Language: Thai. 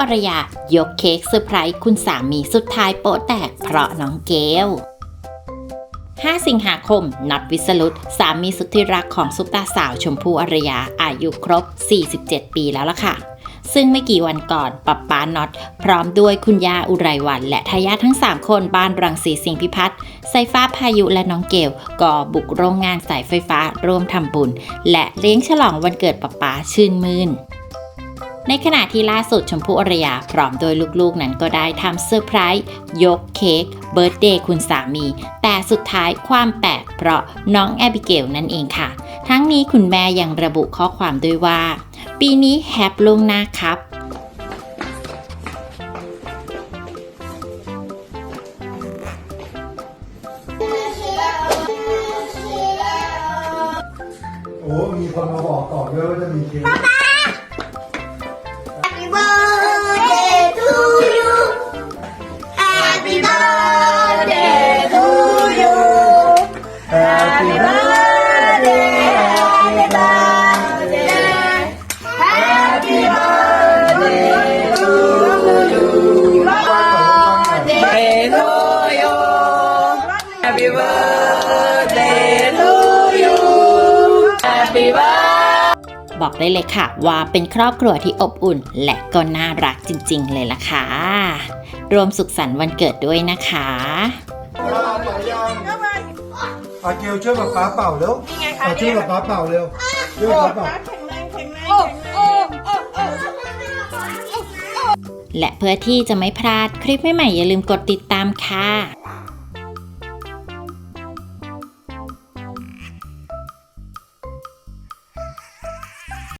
อารยายกเค้กเซอร์ไพรส์คุณสามีสุดท้ายโป๊ะแตกเพราะน้องเกล5 สิงหาคมน็อตวิสรุตสามีสุดที่รักของซุปตาสาวชมพู่อารยาอายุครบ 47 ปีแล้วล่ะค่ะ ซึ่งไม่กี่วันก่อนป๊าป๊าน็อต พร้อมด้วยคุณย่าอุไรวัน และทายาททั้ง 3 คนบ้านรังสีสิงห์พิพัฒน์ไซฟ้าพายุและน้องเกลก็บุกโรงงานสายไฟฟ้าร่วมทำบุญ และเลี้ยงฉลองวันเกิดป๊าป๊าชื่นมื่น ในขณะที่ล่าสุดชมพู่อรยาพร้อมโดยลูกๆนั้นก็ได้ทำเซอร์ไพรส์ยกเค้กเบิร์ตเดย์คุณสามี แต่สุดท้ายความแปลกเพราะน้องแอบิเกลนั่นเองค่ะ ทั้งนี้คุณแม่ยังระบุข้อความด้วยว่า ปีนี้แฮปลงหน้าครับโอ้มีคนมาบอกก่อนด้วยว่าจะมีเค้ก birthday to you Happy birthday บอกได้เลยค่ะ ว่าเป็นครอบครัวที่อบอุ่น และก็น่ารักจริง ๆ เลยล่ะค่ะ รวมสุขสันต์วันเกิดด้วยนะคะอาเกลช่วยป๊าป๊าเป่าเร็วเอาช่วยป๊าป๊าเป่าเร็วช่วยป๊าป๊าเป่าและเพื่อที่จะไม่พลาดคลิปใหม่ๆอย่าลืมกดติดตามค่ะ